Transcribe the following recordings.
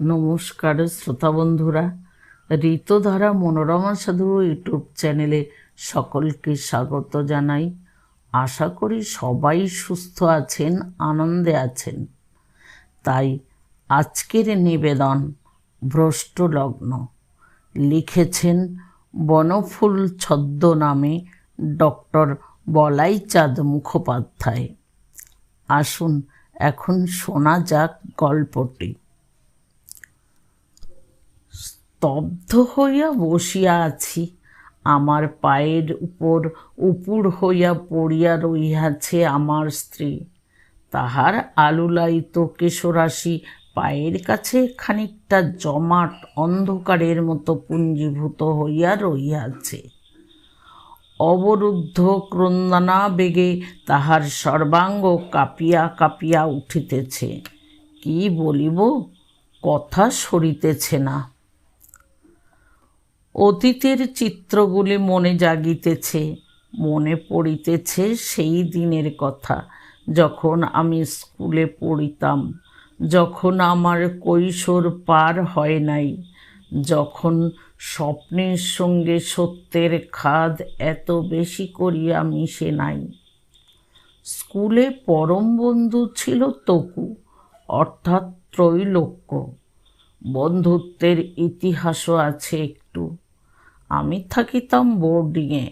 নমস্কার, শ্রোতা বন্ধুরা। ঋতুধারা মনোরমা সাধু ইউটিউব চ্যানেলে সকলকে স্বাগত জানাই। আশা করি সবাই সুস্থ আছেন, আনন্দে আছেন। তাই আজকের নিবেদন ভ্রষ্ট লগ্ন লিখেছেন বনফুল ছদ্ম নামে ডক্টর বলাইচাঁদ মুখোপাধ্যায়। আসুন, এখন শোনা যাক গল্পটি। স্তব্ধ হইয়া বসিয়া আছি। আমার পায়ের উপর উপুর হইয়া পড়িয়া রহিয়াছে আমার স্ত্রী। তাহার আলুলায়িত কেশরাশি পায়ের কাছে খানিকটা জমাট অন্ধকারের মতো পুঞ্জীভূত হইয়া রহিয়াছে। অবরুদ্ধ ক্রন্দনা বেগে তাহার সর্বাঙ্গ কাঁপিয়া কাঁপিয়া উঠিতেছে। কি বলিব? কথা সরিতেছে না। অতীতের চিত্রগুলি মনে জাগিতেছে, মনে পড়িতেছে সেই দিনের কথা। যখন আমি স্কুলে পড়িতাম, যখন আমার কৈশোর পার হয় নাই, যখন স্বপ্নের সঙ্গে সত্যের খাদ এত বেশি করিয়া মিশে নাই। স্কুলে পরম বন্ধু ছিল তকু অর্থাৎ ত্রৈলোক্য। বন্ধুত্বের ইতিহাসও আছে একটু। আমি থাকিতাম বোর্ডিংয়ে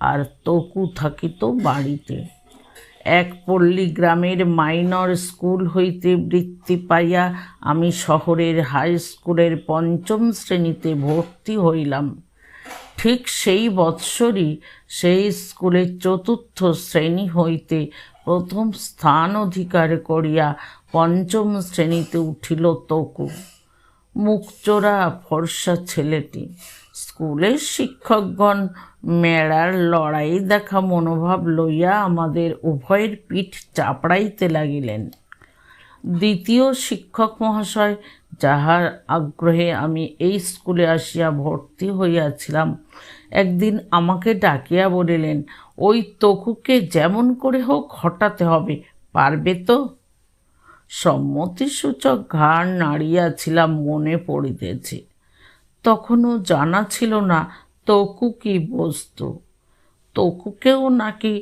আর তকু থাকিত বাড়িতে। এক পল্লী গ্রামের মাইনর স্কুল হইতে বৃত্তি পাইয়া আমি শহরের হাই স্কুলের পঞ্চম শ্রেণীতে ভর্তি হইলাম। ঠিক সেই বৎসরই সেই স্কুলের চতুর্থ শ্রেণি হইতে প্রথম স্থান অধিকার করিয়া পঞ্চম শ্রেণীতে উঠিল তকু। মুখচোরা ফর্সা ছেলেটি। স্কুলের শিক্ষকগণ মেলার লড়াই দেখা মনোভাব লইয়া আমাদের উভয়ের পিঠ চাপড়াইতে লাগিলেন। দ্বিতীয় শিক্ষক মহাশয়, যাহার আগ্রহে আমি এই স্কুলে আসিয়া ভর্তি হইয়াছিলাম, একদিন আমাকে ডাকিয়া বলিলেন, ওই তকুকে যেমন করে হোক হটাতে হবে, পারবে তো? সম্মতিসূচক ঘাড় নাড়িয়াছিলাম, মনে পড়িতেছে। তখনও জানা ছিল না তকু কি বস্তু। তকুকেও নাকি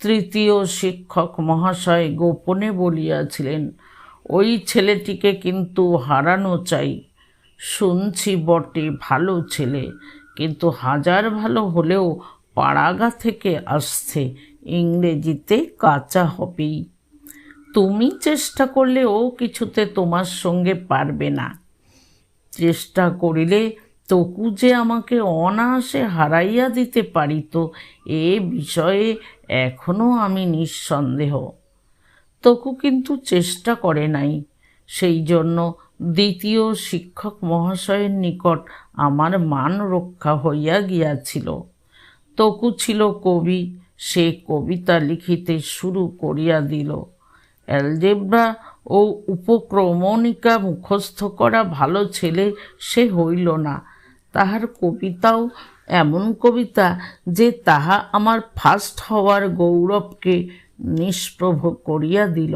তৃতীয় শিক্ষক মহাশয় গোপনে বলিয়াছিলেন, ওই ছেলেটিকে কিন্তু হারানো চাই। শুনছি বটে, ভালো ছেলে, কিন্তু হাজার ভালো হলেও পাড়াগা থেকে আসছে, ইংরেজিতে কাঁচা হবেই। তুমি চেষ্টা করলে ও কিছুতে তোমার সঙ্গে পারবে না। চেষ্টা করিলে তকু যে আমাকে অনায়াসে হারাইয়া দিতে পারিত, এ বিষয়ে এখনও আমি নিঃসন্দেহ। তকু কিন্তু চেষ্টা করে নাই। সেই জন্য দ্বিতীয় শিক্ষক মহাশয়ের নিকট আমার মান রক্ষা হইয়া গিয়াছিল। তকু ছিল কবি, সে কবিতা লিখিতে শুরু করিয়া দিল। অ্যালজেব্রা ও উপক্রমণিকা মুখস্থ করা ভালো ছেলে সে হইল না। তাহার কবিতাও এমন কবিতা যে তাহা আমার ফার্স্ট হওয়ার গৌরবকে নিষ্প্রভ করিয়া দিল।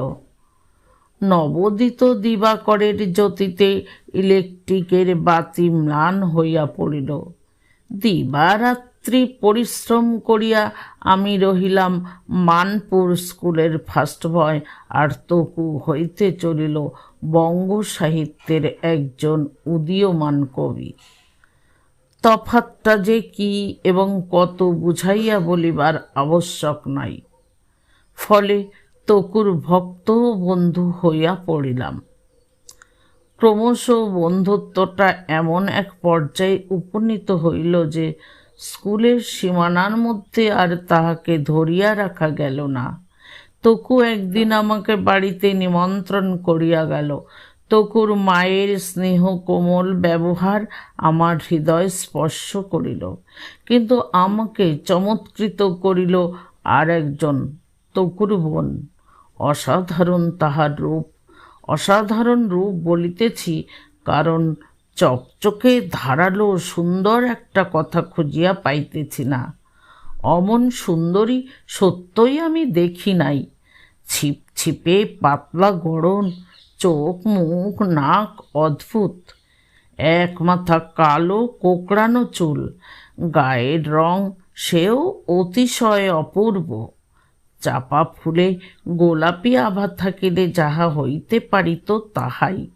নবোদিত দিবাকরের জ্যোতিতে ইলেকট্রিকের বাতি ম্লান হইয়া পড়িল। দিবারাত্রি পরিশ্রম করিয়া আমি রহিলাম মানপুর স্কুলের ফার্স্ট বয় আর তকু হইতে চলিল বঙ্গ সাহিত্যের একজন উদীয়মান কবি। তফাতটা যে কি এবং কত বুঝাইয়া বলিবার আবশ্যক নাই। ফলে তকুর ভক্ত বন্ধু হইয়া পড়িলাম। ক্রমশ বন্ধুত্বটা এমন এক পর্যায়ে উপনীত হইল যে স্কুলের সীমানার মধ্যে আর তাহাকে ধরিয়া রাখা গেল না। তকু একদিন আমাকে বাড়িতে নিমন্ত্রণ করিয়া গেল। তকুর মায়ের স্নেহ কোমল ব্যবহার আমার হৃদয় স্পর্শ করিল। কিন্তু আমাকে চমৎকৃত করিল আর একজন তকুর বোন অসাধারণ তাহার রূপ, অসাধারণ রূপ বলিতেছি, কারণ চকচকে ধারালো সুন্দর একটা কথা খুঁজিয়া পাইতেছি না। অমন সুন্দরী সত্যই আমি দেখি নাই। ছিপ ছিপে পাতলা গড়ন চোখ, মুখ, নাক অদ্ভুত। এক মাথা কালো, কোকড়ানো চুল। গায়ের রং সেও অতিশয় অপূর্ব। চাপা ফুলে গোলাপি আভা থাকিলে যাহা হইতে পারিত তাহাই।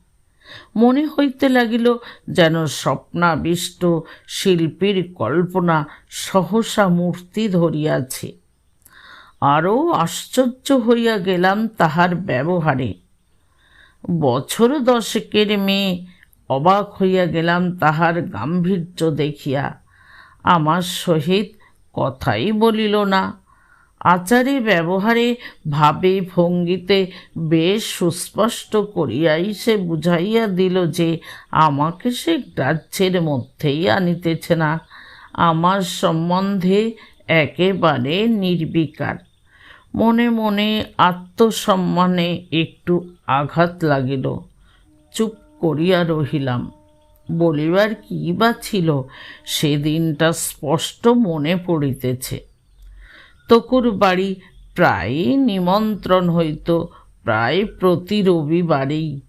মনে হইতে লাগিল যেন স্বপ্নাবিষ্ট শিল্পীর কল্পনা সহসা মূর্তি ধরিয়াছে। আরও আশ্চর্য হইয়া গেলাম তাহার ব্যবহারে। বছর দশেকের মেয়ে। অবাক হইয়া গেলাম তাহার গাম্ভীর্য দেখিয়া। আমার সহিত কথাই বলিল না। আচারে ব্যবহারে ভাবে ভঙ্গিতে বেশ সুস্পষ্ট করিয়াই সে বুঝাইয়া দিল যে আমাকে সে গ্রাহ্যের মধ্যেই আনিতেছে না। আমার সম্বন্ধে একেবারে নির্বিকার। মনে মনে আত্মসম্মানে একটু আঘাত লাগিল। চুপ করিয়া রহিলাম। বলিবার কি বা ছিল, সেদিনটা স্পষ্ট মনে পড়িতেছে। তকুর বাড়ি প্রায় নিমন্ত্রণ হইত, প্রায় প্রতি রবিবারেই।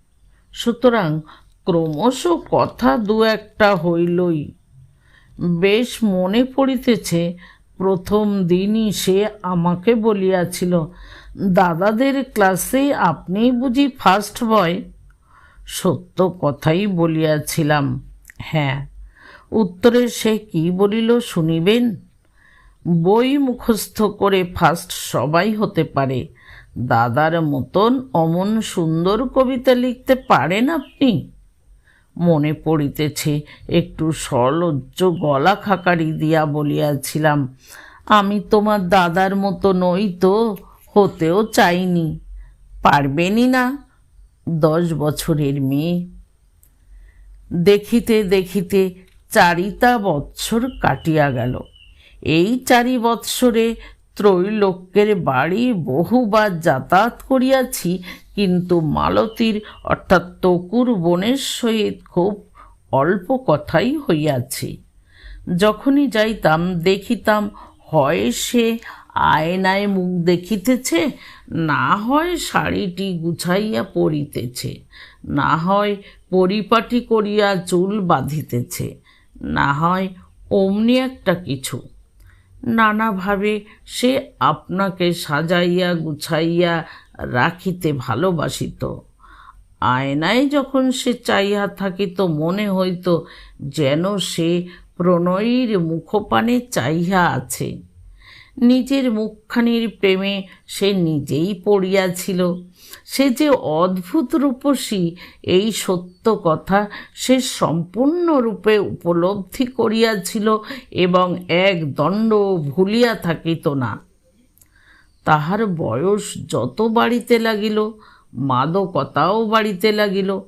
সুতরাং ক্রমশ কথা দু একটা হইলই। বেশ মনে পড়িতেছে প্রথম দিনই সে আমাকে বলিয়াছিল, দাদাদের ক্লাসে আপনি বুঝি ফার্স্ট বয় সত্য কথাই বলিয়াছিলাম হ্যাঁ। উত্তরে সে কি বলিল শুনিবেন? বই মুখস্থ করে ফার্স্ট সবাই হতে পারে। দাদার মতন অমন সুন্দর কবিতা লিখতে পারেন আপনি? মনে পড়িতেছে, একটু সলজ্জ গলা খাকারি দিয়া বলিয়াছিলাম, আমি তোমার দাদার মতো নই তো, হতেও চাইনি পারবেনই না দশ বছরের মেয়ে। দেখিতে দেখিতে চারিতা বৎসর কাটিয়া গেল। এই চারি বৎসরে ত্রৈলোক্যের বাড়ি বহুবার যাতায়াত করিয়াছি, কিন্তু মালতীর, অর্থাৎ তকুর বোনের সহিত খুব অল্প কথাই হইয়াছে। যখনই যাইতাম, দেখিতাম, হয় সে আয়নায় মুখ দেখিতেছে, না হয় শাড়িটি গুছাইয়া পরিতেছে, না হয় পরিপাটি করিয়া চুল বাঁধিতেছে, না হয় অমনি একটা কিছু। নানাভাবে সে আপনাকে সাজাইয়া গুছাইয়া রাখিতে ভালোবাসিত। আয়নায় যখন সে চাইয়া থাকিত, মনে হইত যেন সে প্রণয়ীর মুখপানে চাইয়া আছে। নিজের মুখখানির প্রেমে সে নিজেই পড়িয়াছিল। সে যে অদ্ভুত রূপসী, এই সত্য কথা সে সম্পূর্ণরূপে উপলব্ধি করিয়াছিল এবং এক দণ্ড ভুলিয়া থাকিত না। তাহার বয়স যত বাড়িতে লাগিল, মাদকতাও বাড়িতে লাগিল।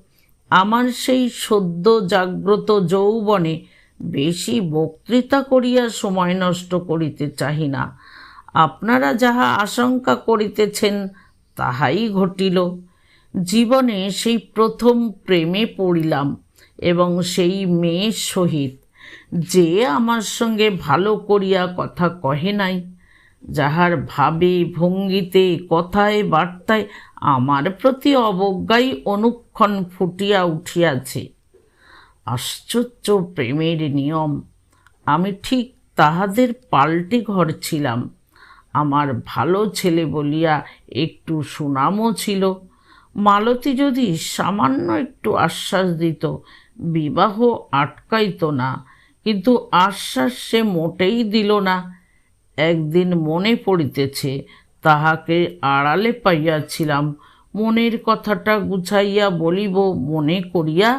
আমার সেই সদ্য জাগ্রত যৌবনে বেশি বক্তৃতা করিয়া সময় নষ্ট করিতে চাহি না। আপনারা যাহা আশঙ্কা করিতেছেন, তাহাই ঘটিল। জীবনে সেই প্রথম প্রেমে পড়িলাম এবং সেই মেয়ের সহিত, যে আমার সঙ্গে ভালো করিয়া কথা কহে নাই, যাহার ভাবে ভঙ্গিতে, কথায়, বার্তায় আমার প্রতি অবজ্ঞাই অনুক্ষণ ফুটিয়া উঠিয়াছে। আশ্চর্য প্রেমের নিয়ম, আমি ঠিক তাহাদের পাল্টে ঘর ছিলাম আমার ভালো ছেলে বলিয়া একটু সুনামও ছিল। মালতী যদি সামান্য একটু আশ্বাস দিত, বিবাহ আটকাইত না, কিন্তু আশ্বাস সে মোটেই দিল না। একদিন মনে পড়িতেছে, তাহাকে আড়ালে পাইয়াছিলাম। মনের কথাটা গুছাইয়া বলিব, মনে করিয়া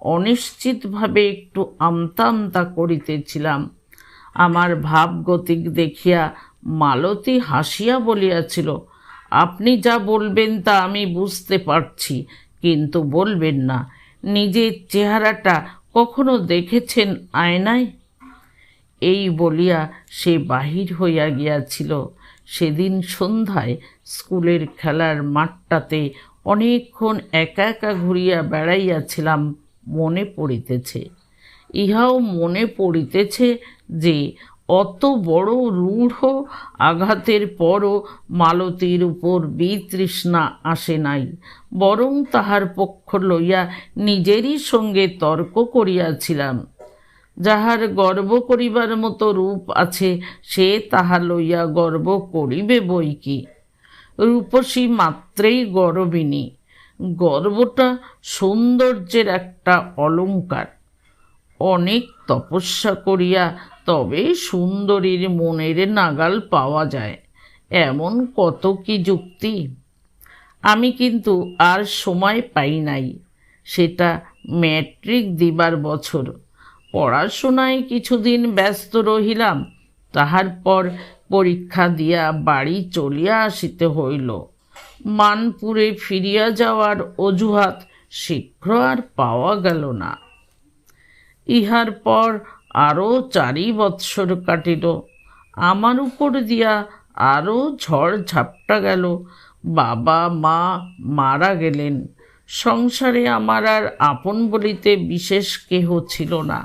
অনিশ্চিতভাবে একটু আমতা আমতা করিতেছিলাম। আমার ভাবগতিক দেখিয়া মালতী হাসিয়া বলিয়াছিল, আপনি যা বলবেন তা আমি বুঝতে পারছি, কিন্তু বলবেন না। নিজের চেহারাটা কখনো দেখেছেন আয়নায়? এই বলিয়া সে বাহির হইয়া গিয়াছিল। সেদিন সন্ধ্যায় স্কুলের খেলার মাঠটাতে অনেকক্ষণ একা একা ঘুরিয়া বেড়াইয়াছিলাম, মনে পড়িতেছে। ইহাও মনে পড়িতেছে যে অত বড় রূঢ় আঘাতের পরও মালতীর উপর বিতৃষ্ণা আসে নাই, বরং তাহার পক্ষ লইয়া নিজেরই সঙ্গে তর্ক করিয়াছিলাম। যাহার গর্ব করিবার মতো রূপ আছে, সে তাহা লইয়া গর্ব করিবে বই কি? রূপসী মাত্রেই গর্বিনী, গর্বটা সৌন্দর্যের একটা অলংকার। অনেক তপস্যা করিয়া তবে সুন্দরীর মনের নাগাল পাওয়া যায়। এমন কত কি যুক্তি? আমি কিন্তু আর সময় পাই নাই। সেটা ম্যাট্রিক দিবার বছর। পড়াশোনায় কিছুদিন ব্যস্ত রহিলাম, তাহার পর পরীক্ষা দিয়া বাড়ি চলিয়া আসিতে হইল। মানপুরে ফিরিয়া যাওয়ার অজুহাত শীঘ্র আর পাওয়া গেল না। ইহার পর আরও চারি বৎসর কাটিল। আমার উপর দিয়া আরও ঝড় ঝাপটা গেল। বাবা, মা মারা গেলেন। সংসারে আমার আর আপন বলিতে বিশেষ কেহ ছিল না।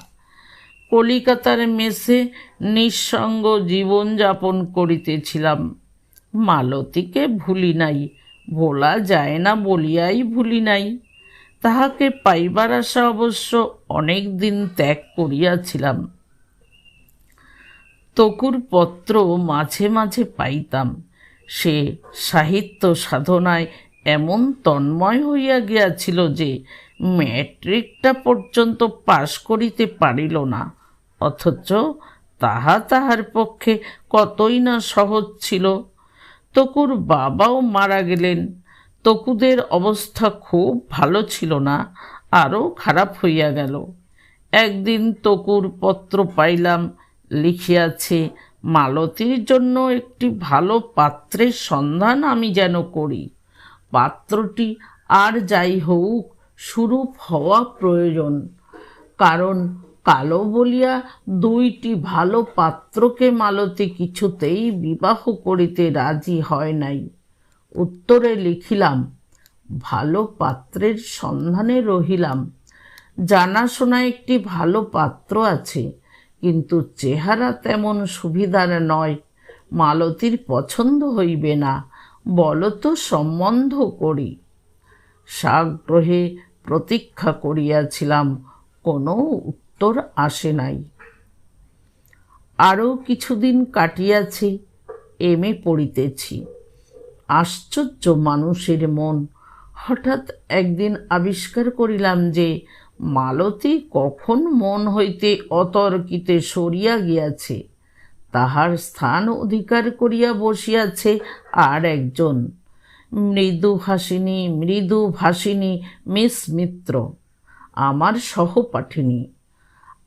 কলিকাতার মেসে নিঃসঙ্গ জীবনযাপন করিতেছিলাম। মালতীকে ভুলি নাই, ভোলা যায় না বলিয়াই ভুলি নাই। তাহাকে পাইবার আশা অবশ্য অনেক দিন ত্যাগ করিয়াছিলাম। তকুর পত্র মাঝে মাঝে পাইতাম। সে সাহিত্য সাধনায় এমন তন্ময় হইয়া গিয়াছিল যে ম্যাট্রিকটা পর্যন্ত পাশ করিতে পারিল না, অথচ তাহা তাহার পক্ষে কতই না সহজ ছিল। তকুর বাবাও মারা গেলেন। তকুদের অবস্থা খুব ভালো ছিল না, আরও খারাপ হইয়া গেল। একদিন তকুর পত্র পাইলাম, লিখিয়াছে, মালতীর জন্য একটি ভালো পাত্রের সন্ধান আমি যেন করি। পাত্রটি আর যাই হোক, সুরূপ হওয়া প্রয়োজন। কারণ কালো বলিয়া দুইটি ভালো পাত্রকে মালতী কিছুতেই বিবাহ করিতে রাজি হয় নাই। উত্তরে লিখিলাম, ভালো পাত্রের সন্ধানে রহিলাম। জানাশোনা একটি ভালো পাত্র আছে, কিন্তু চেহারা তেমন সুবিধার নয়। মালতীর পছন্দ হইবে না বলো তো সম্বন্ধ করি। সাগ্রহে প্রতীক্ষা করিয়াছিলাম, কোনো উত্তর আসে নাই। আরও কিছুদিন কাটিয়াছে, এম এ পড়িতেছি। আশ্চর্য মানুষের মন। হঠাৎ একদিন আবিষ্কার করিলাম যে, মালতী কখন মন হইতে অতর্কিতে সরিয়া গিয়াছে। তাহার স্থান অধিকার করিয়া বসিয়াছে আর একজন। মৃদু হাসিনী মৃদু ভাসিনী, মিস মিত্র, আমার সহপাঠিনী।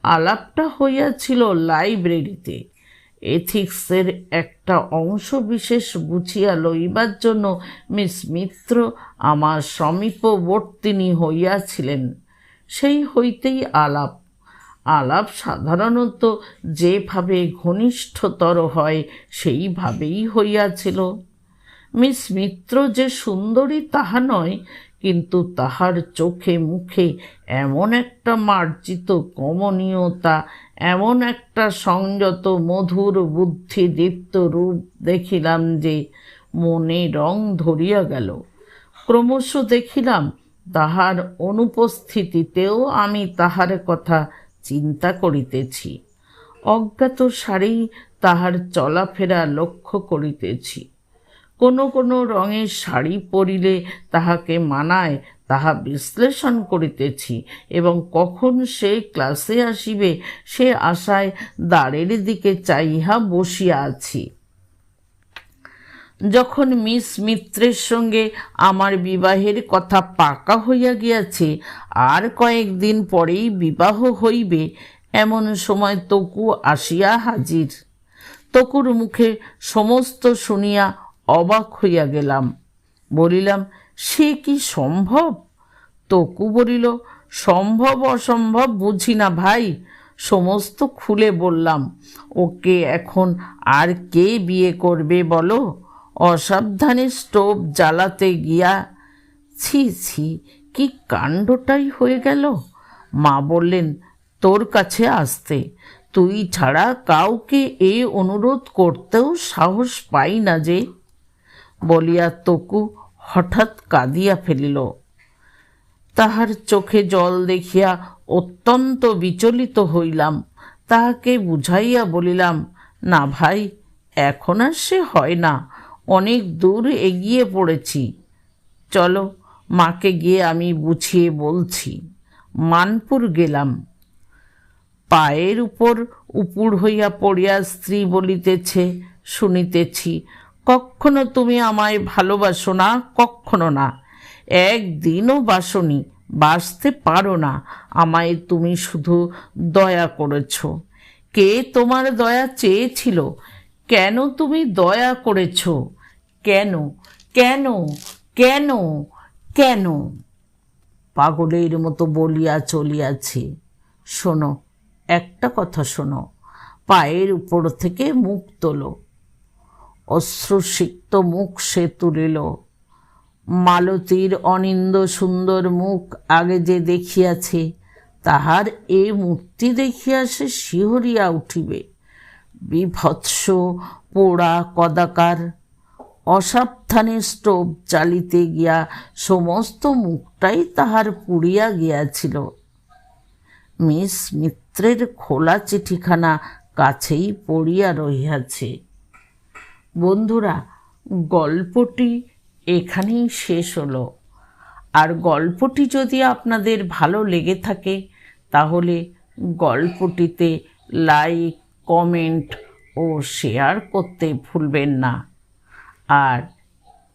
আলাপটা হইয়াছিল লাইব্রেরিতে। এথিক্সের একটা অংশ বিশেষ বুঝিয়া লইবার জন্য মিস মিত্র আমার সমীপবর্তিনী হইয়াছিলেন। সেই হইতেই আলাপ। আলাপ সাধারণত যেভাবে ঘনিষ্ঠতর হয়, সেইভাবেই হইয়াছিল। মিস মিত্র যে সুন্দরী তাহা নয়, কিন্তু তাহার চোখে মুখে এমন একটা মার্জিত কমনীয়তা এমন একটা সংযত, মধুর, বুদ্ধিদীপ্ত রূপ দেখিলাম যে মনে রং ধরিয়া গেল। ক্রমশ দেখিলাম তাহার অনুপস্থিতিতেও আমি তাহার কথা চিন্তা করিতেছি। অজ্ঞাত সারেই তাহার চলাফেরা লক্ষ্য করিতেছি। কোনো কোনো রঙের শাড়ি পরিলে তাহাকে মানায় তাহা বিশ্লেষণ করিতেছি এবং কখন সে ক্লাসে আসিবে, সে আশায় দ্বারের দিকে চাইহা বসিয়া আছি। যখন মিস মিত্রের সঙ্গে আমার বিবাহের কথা পাকা হইয়া গিয়াছে, আর কয়েকদিন পরেই বিবাহ হইবে, এমন সময় তকু আসিয়া হাজির। তকুর মুখে সমস্ত শুনিয়া অবাক হইয়া গেলাম। বলিলাম সে কি সম্ভব? তকু বলিল, সম্ভব অসম্ভব বুঝি না ভাই, সমস্ত খুলে বললাম। ওকে এখন আর কে বিয়ে করবে বলো? অসাবধানে স্টোভ জ্বালাতে গিয়া, ছি ছি, কি কাণ্ডটাই হয়ে গেল? মা বললেন, তোর কাছে আসতে। তুই ছাড়া কাউকে এ অনুরোধ করতেও সাহস পাই না যে। বলিয়া তকু হঠাৎ কাঁদিয়া ফেলিল। তাহার চোখে জল দেখিয়া অত্যন্ত বিচলিত হইলাম। তাহাকে বুঝাইয়া বলিলাম, না ভাই, এখন আর সে হয় না। অনেক দূর এগিয়ে পড়েছি। চলো, মাকে গিয়ে আমি বুঝিয়ে বলছি। মানপুর গেলাম। পায়ের উপর উপুড় হইয়া পড়িয়া স্ত্রী বলিতেছে, শুনিতেছি কখনো তুমি আমায় ভালোবাসো না, কখনো না। একদিনও বাসনি, বাসতে পারো না। আমায় তুমি শুধু দয়া করেছ। কে তোমার দয়া চেয়েছিল? কেন তুমি দয়া করেছ? কেন কেন কেন কেন? পাগলের মতো বলিয়া চলিয়াছে। শোনো, একটা কথা শোনো। পায়ের উপর থেকে মুখ তোলো। অশ্রুসিক্ত মুখ সে তুলিল। মালতীর অনিন্দ সুন্দর মুখ আগে যে দেখিয়াছে, তাহার এ মূর্তি দেখিয়া সে শিহরিয়া উঠিবে। বিভৎস পোড়া কদাকার, অসাবধানে স্টোভ চালিতে গিয়া সমস্ত মুখটাই তাহার পুড়িয়া গিয়াছিল। মিস মিত্রের খোলা চিঠিখানা কাছেই পড়িয়া রহিয়াছে। বন্ধুরা, গল্পটি এখানেই শেষ হলো। আর গল্পটি যদি আপনাদের ভালো লেগে থাকে, তাহলে গল্পটিতে লাইক, কমেন্ট ও শেয়ার করতে ভুলবেন না। আর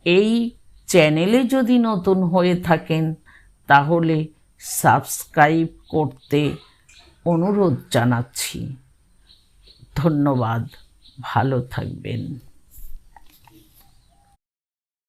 এই চ্যানেলে যদি নতুন হয়ে থাকেন, তাহলে সাবস্ক্রাইব করতে অনুরোধ জানাচ্ছি। ধন্যবাদ, ভালো থাকবেন।